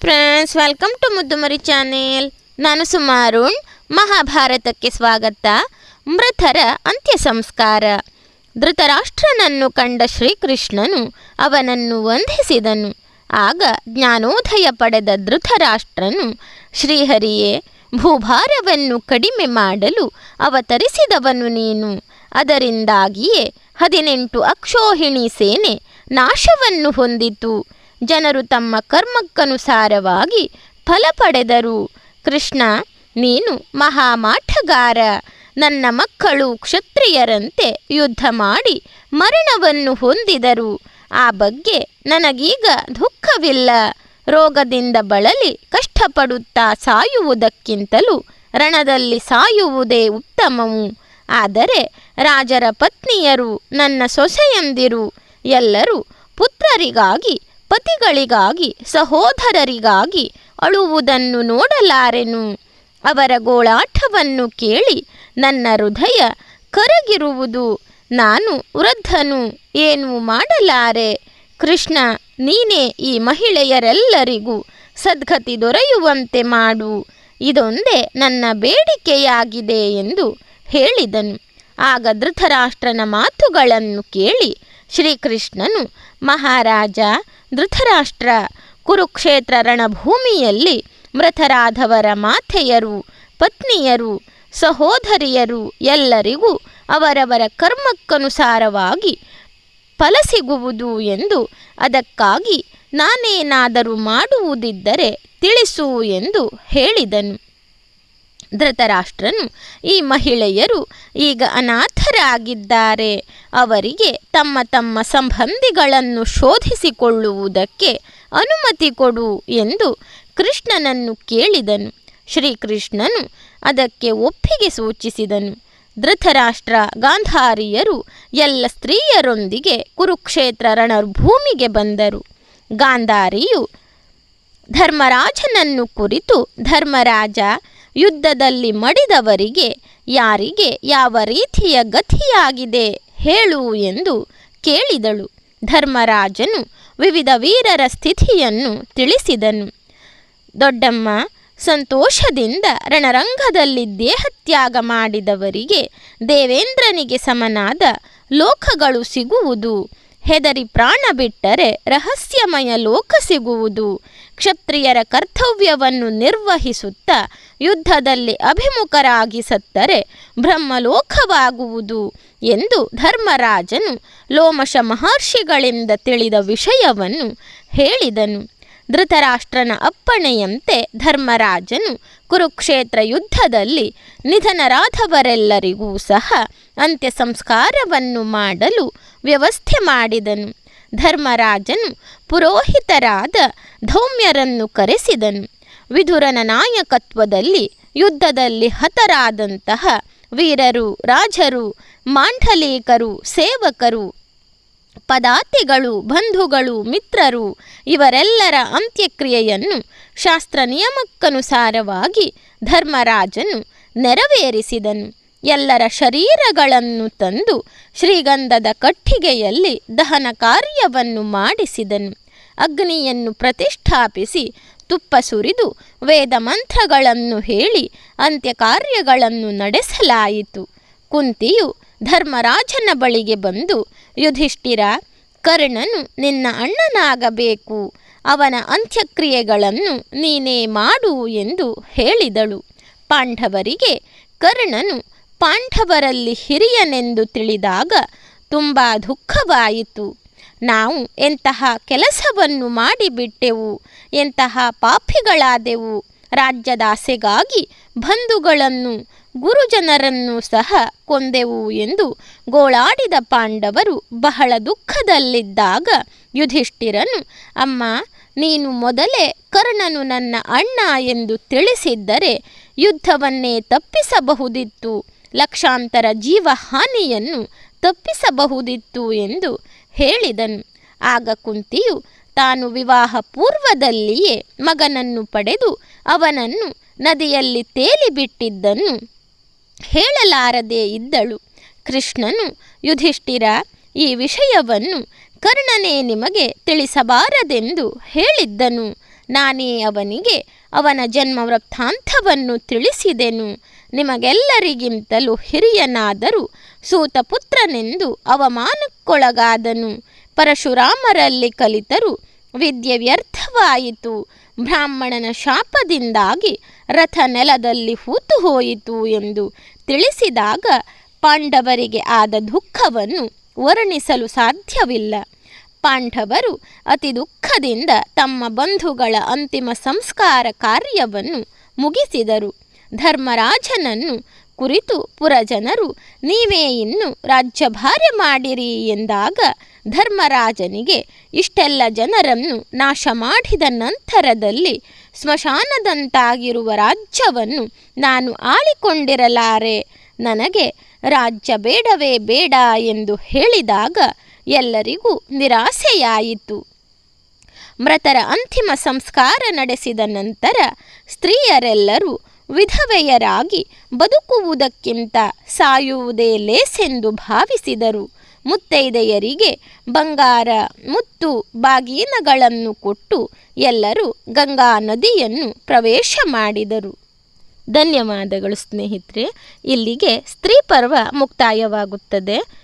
Friends welcome to Muddumari channel ನಾನು ಸುಮಾರುಣ್ ಮಹಾಭಾರತಕ್ಕೆ ಸ್ವಾಗತ. ಮೃತರ ಅಂತ್ಯ ಸಂಸ್ಕಾರ ಧೃತರಾಷ್ಟ್ರನನ್ನು ಕಂಡ ಶ್ರೀಕೃಷ್ಣನು ಅವನನ್ನು ವಂದಿಸಿದನು. ಆಗ ಜ್ಞಾನೋದಯ ಪಡೆದ ಧೃತರಾಷ್ಟ್ರನು ಶ್ರೀಹರಿಯೇ, ಭೂಭಾರವನ್ನು ಕಡಿಮೆ ಮಾಡಲು ಅವತರಿಸಿದವನು ನೀನು. ಅದರಿಂದಾಗಿಯೇ ಹದಿನೆಂಟು ಅಕ್ಷೋಹಿಣಿ ಸೇನೆ ನಾಶವನ್ನು ಹೊಂದಿತು. ಜನರು ತಮ್ಮ ಕರ್ಮಕ್ಕನುಸಾರವಾಗಿ ಫಲ ಪಡೆದರು. ಕೃಷ್ಣ, ನೀನು ಮಹಾಮಾಠಗಾರ. ನನ್ನ ಮಕ್ಕಳು ಕ್ಷತ್ರಿಯರಂತೆ ಯುದ್ಧ ಮಾಡಿ ಮರಣವನ್ನು ಹೊಂದಿದರು. ಆ ಬಗ್ಗೆ ನನಗೀಗ ದುಃಖವಿಲ್ಲ. ರೋಗದಿಂದ ಬಳಲಿ ಕಷ್ಟಪಡುತ್ತಾ ಸಾಯುವುದಕ್ಕಿಂತಲೂ ರಣದಲ್ಲಿ ಸಾಯುವುದೇ ಉತ್ತಮವು. ಆದರೆ ರಾಜರ ಪತ್ನಿಯರು ನನ್ನ ಸೊಸೆಯಂದಿರು. ಎಲ್ಲರೂ ಪುತ್ರರಿಗಾಗಿ ಪತಿಗಳಿಗಾಗಿ ಸಹೋದರರಿಗಾಗಿ ಅಳುವುದನ್ನು ನೋಡಲಾರೆನು. ಅವರ ಗೋಳಾಟವನ್ನು ಕೇಳಿ ನನ್ನ ಹೃದಯ ಕರಗಿರುವುದು, ನಾನು ವೃದ್ಧನು, ಏನು ಮಾಡಲಾರೆ? ಕೃಷ್ಣ, ನೀನೇ ಈ ಮಹಿಳೆಯರೆಲ್ಲರಿಗೂ ಸದ್ಗತಿ ದೊರೆಯುವಂತೆ ಮಾಡು. ಇದೊಂದೇ ನನ್ನ ಬೇಡಿಕೆಯಾಗಿದೆ ಎಂದು ಹೇಳಿದನು. ಆಗ ಧೃತರಾಷ್ಟ್ರನ ಮಾತುಗಳನ್ನು ಕೇಳಿ ಶ್ರೀಕೃಷ್ಣನು, ಮಹಾರಾಜ ಧೃತರಾಷ್ಟ್ರ ಕುರುಕ್ಷೇತ್ರ ರಣಭೂಮಿಯಲ್ಲಿ ಮೃತರಾದವರ ಮಾತೆಯರು, ಪತ್ನಿಯರು, ಸಹೋದರಿಯರು ಎಲ್ಲರಿಗೂ ಅವರವರ ಕರ್ಮಕ್ಕನುಸಾರವಾಗಿ ಫಲ ಸಿಗುವುದು ಎಂದು ಅದಕ್ಕಾಗಿ ನಾನೇನಾದರೂ ಮಾಡುವುದಿದ್ದರೆ ತಿಳಿಸು ಎಂದು ಹೇಳಿದನು. ಧೃತರಾಷ್ಟ್ರನು ಈ ಮಹಿಳೆಯರು ಈಗ ಅನಾಥರಾಗಿದ್ದಾರೆ. ಅವರಿಗೆ ತಮ್ಮ ತಮ್ಮ ಸಂಬಂಧಿಗಳನ್ನು ಶೋಧಿಸಿಕೊಳ್ಳುವುದಕ್ಕೆ ಅನುಮತಿ ಕೊಡು ಎಂದು ಕೃಷ್ಣನನ್ನು ಕೇಳಿದನು. ಶ್ರೀಕೃಷ್ಣನು ಅದಕ್ಕೆ ಒಪ್ಪಿಗೆ ಸೂಚಿಸಿದನು. ಧೃತರಾಷ್ಟ್ರ ಗಾಂಧಾರಿಯರು ಎಲ್ಲ ಸ್ತ್ರೀಯರೊಂದಿಗೆ ಕುರುಕ್ಷೇತ್ರ ರಣಭೂಮಿಗೆ ಬಂದರು. ಗಾಂಧಾರಿಯು ಧರ್ಮರಾಜನನ್ನು ಕುರಿತು ಧರ್ಮರಾಜ ಯುದ್ಧದಲ್ಲಿ ಮಡಿದವರಿಗೆ ಯಾರಿಗೆ ಯಾವ ರೀತಿಯ ಗತಿಯಾಗಿದೆ ಹೇಳು ಎಂದು ಕೇಳಿದಳು. ಧರ್ಮರಾಜನು ವಿವಿಧ ವೀರರ ಸ್ಥಿತಿಯನ್ನು ತಿಳಿಸಿದನು. ದೊಡ್ಡಮ್ಮ, ಸಂತೋಷದಿಂದ ರಣರಂಗದಲ್ಲಿ ದೇಹತ್ಯಾಗ ಮಾಡಿದವರಿಗೆ ದೇವೇಂದ್ರನಿಗೆ ಸಮನಾದ ಲೋಕಗಳು ಸಿಗುವುದು. ಹೆದರಿ ಪ್ರಾಣ ಬಿಟ್ಟರೆ ರಹಸ್ಯಮಯ ಲೋಕ ಸಿಗುವುದು. ಕ್ಷತ್ರಿಯರ ಕರ್ತವ್ಯವನ್ನು ನಿರ್ವಹಿಸುತ್ತಾ ಯುದ್ಧದಲ್ಲಿ ಅಭಿಮುಖರಾಗಿ ಸತ್ತರೆ ಬ್ರಹ್ಮಲೋಕವಾಗುವುದು ಎಂದು ಧರ್ಮರಾಜನು ಲೋಮಶ ಮಹರ್ಷಿಗಳಿಂದ ತಿಳಿದ ವಿಷಯವನ್ನು ಹೇಳಿದನು. ಧೃತರಾಷ್ಟ್ರನ ಅಪ್ಪಣೆಯಂತೆ ಧರ್ಮರಾಜನು ಕುರುಕ್ಷೇತ್ರ ಯುದ್ಧದಲ್ಲಿ ನಿಧನರಾದವರೆಲ್ಲರಿಗೂ ಸಹ ಅಂತ್ಯ ಸಂಸ್ಕಾರವನ್ನು ಮಾಡಲು ವ್ಯವಸ್ಥೆ ಮಾಡಿದನು. ಧರ್ಮರಾಜನು ಪುರೋಹಿತರಾದ ಧೌಮ್ಯರನ್ನು ಕರೆಸಿದನು. ವಿಧುರನ ನಾಯಕತ್ವದಲ್ಲಿ ಯುದ್ಧದಲ್ಲಿ ಹತರಾದಂತಹ ವೀರರು, ರಾಜರು, ಮಾಂಡಲೀಕರು, ಸೇವಕರು, ಪದಾತಿಗಳು, ಬಂಧುಗಳು, ಮಿತ್ರರು ಇವರೆಲ್ಲರ ಅಂತ್ಯಕ್ರಿಯೆಯನ್ನು ಶಾಸ್ತ್ರ ನಿಯಮಕ್ಕನುಸಾರವಾಗಿ ಧರ್ಮರಾಜನು ನೆರವೇರಿಸಿದನು. ಎಲ್ಲರ ಶರೀರಗಳನ್ನು ತಂದು ಶ್ರೀಗಂಧದ ಕಟ್ಟಿಗೆಯಲ್ಲಿ ದಹನ ಕಾರ್ಯವನ್ನು ಮಾಡಿಸಿದನು. ಅಗ್ನಿಯನ್ನು ಪ್ರತಿಷ್ಠಾಪಿಸಿ ತುಪ್ಪ ಸುರಿದು ವೇದ ಮಂತ್ರಗಳನ್ನು ಹೇಳಿ ಅಂತ್ಯ ಕಾರ್ಯಗಳನ್ನು ನಡೆಸಲಾಯಿತು. ಕುಂತಿಯು ಧರ್ಮರಾಜನ ಬಳಿಗೆ ಬಂದು, ಯುಧಿಷ್ಠಿರ, ಕರ್ಣನು ನಿನ್ನ ಅಣ್ಣನಾಗಬೇಕು. ಅವನ ಅಂತ್ಯಕ್ರಿಯೆಗಳನ್ನು ನೀನೇ ಮಾಡು ಎಂದು ಹೇಳಿದಳು. ಪಾಂಡವರಿಗೆ ಕರ್ಣನು ಪಾಂಡವರಲ್ಲಿ ಹಿರಿಯನೆಂದು ತಿಳಿದಾಗ ತುಂಬ ದುಃಖವಾಯಿತು. ನಾವು ಎಂತಹ ಕೆಲಸವನ್ನು ಮಾಡಿಬಿಟ್ಟೆವು, ಎಂತಹ ಪಾಪಿಗಳಾದೆವು, ರಾಜ್ಯದಾಸೆಗಾಗಿ ಬಂಧುಗಳನ್ನು, ಗುರುಜನರನ್ನು ಸಹ ಕೊಂದೆವು ಎಂದು ಗೋಳಾಡಿದ ಪಾಂಡವರು ಬಹಳ ದುಃಖದಲ್ಲಿದ್ದಾಗ ಯುಧಿಷ್ಠಿರನು, ಅಮ್ಮ, ನೀನು ಮೊದಲೇ ಕರ್ಣನು ನನ್ನ ಅಣ್ಣ ಎಂದು ತಿಳಿಸಿದ್ದರೆ ಯುದ್ಧವನ್ನೇ ತಪ್ಪಿಸಬಹುದಿತ್ತು. ಲಕ್ಷಾಂತರ ಜೀವಹಾನಿಯನ್ನು ತಪ್ಪಿಸಬಹುದಿತ್ತು ಎಂದು ಹೇಳಿದನು. ಆಗ ಕುಂತಿಯು ತಾನು ವಿವಾಹ ಪೂರ್ವದಲ್ಲಿಯೇ ಮಗನನ್ನು ಪಡೆದು ಅವನನ್ನು ನದಿಯಲ್ಲಿ ತೇಲಿಬಿಟ್ಟಿದ್ದನ್ನು ಹೇಳಲಾರದೆ ಇದ್ದಳು. ಕೃಷ್ಣನು, ಯುಧಿಷ್ಠಿರ, ಈ ವಿಷಯವನ್ನು ಕರ್ಣನೇ ನಿಮಗೆ ತಿಳಿಸಬಾರದೆಂದು ಹೇಳಿದ್ದನು. ನಾನೇ ಅವನಿಗೆ ಅವನ ಜನ್ಮ ವೃತ್ತಾಂತವನ್ನು ತಿಳಿಸಿದೆನು. ನಿಮಗೆಲ್ಲರಿಗಿಂತಲೂ ಹಿರಿಯನಾದರೂ ಸೂತಪುತ್ರನೆಂದು ಅವಮಾನಕ್ಕೊಳಗಾದನು. ಪರಶುರಾಮರಲ್ಲಿ ಕಲಿತರು ವಿದ್ಯೆ ವ್ಯರ್ಥವಾಯಿತು. ಬ್ರಾಹ್ಮಣನ ಶಾಪದಿಂದಾಗಿ ರಥ ನೆಲದಲ್ಲಿ ಹೂತು ಹೋಯಿತು ಎಂದು ತಿಳಿಸಿದಾಗ ಪಾಂಡವರಿಗೆ ಆದ ದುಃಖವನ್ನು ವರ್ಣಿಸಲು ಸಾಧ್ಯವಿಲ್ಲ. ಪಾಂಡವರು ಅತಿ ದುಃಖದಿಂದ ತಮ್ಮ ಬಂಧುಗಳ ಅಂತಿಮ ಸಂಸ್ಕಾರ ಕಾರ್ಯವನ್ನು ಮುಗಿಸಿದರು. ಧರ್ಮರಾಜನನ್ನು ಕುರಿತು ಪುರಜನರು, ನೀವೇ ಇನ್ನು ರಾಜ್ಯಭಾರ್ಯ ಮಾಡಿರಿ ಎಂದಾಗ ಧರ್ಮರಾಜನಿಗೆ ಇಷ್ಟೆಲ್ಲ ಜನರನ್ನು ನಾಶ ಮಾಡಿದ ನಂತರದಲ್ಲಿ ಸ್ಮಶಾನದಂತಾಗಿರುವ ರಾಜ್ಯವನ್ನು ನಾನು ಆಳಿಕೊಂಡಿರಲಾರೆ. ನನಗೆ ರಾಜ್ಯ ಬೇಡವೇ ಬೇಡ ಎಂದು ಹೇಳಿದಾಗ ಎಲ್ಲರಿಗೂ ನಿರಾಸೆಯಾಯಿತು. ಮೃತರ ಅಂತಿಮ ಸಂಸ್ಕಾರ ನಡೆಸಿದ ನಂತರ ಸ್ತ್ರೀಯರೆಲ್ಲರೂ ವಿಧವೆಯರಾಗಿ ಬದುಕುವುದಕ್ಕಿಂತ ಸಾಯುವುದೇ ಲೇಸೆಂದು ಭಾವಿಸಿದರು. ಮುತ್ತೈದೆಯರಿಗೆ ಬಂಗಾರ, ಮುತ್ತು, ಬಾಗೀನಗಳನ್ನು ಕೊಟ್ಟು ಎಲ್ಲರೂ ಗಂಗಾ ನದಿಯನ್ನು ಪ್ರವೇಶ ಮಾಡಿದರು. ಧನ್ಯವಾದಗಳು ಸ್ನೇಹಿತರೆ. ಇಲ್ಲಿಗೆ ಸ್ತ್ರೀ ಪರ್ವ ಮುಕ್ತಾಯವಾಗುತ್ತದೆ.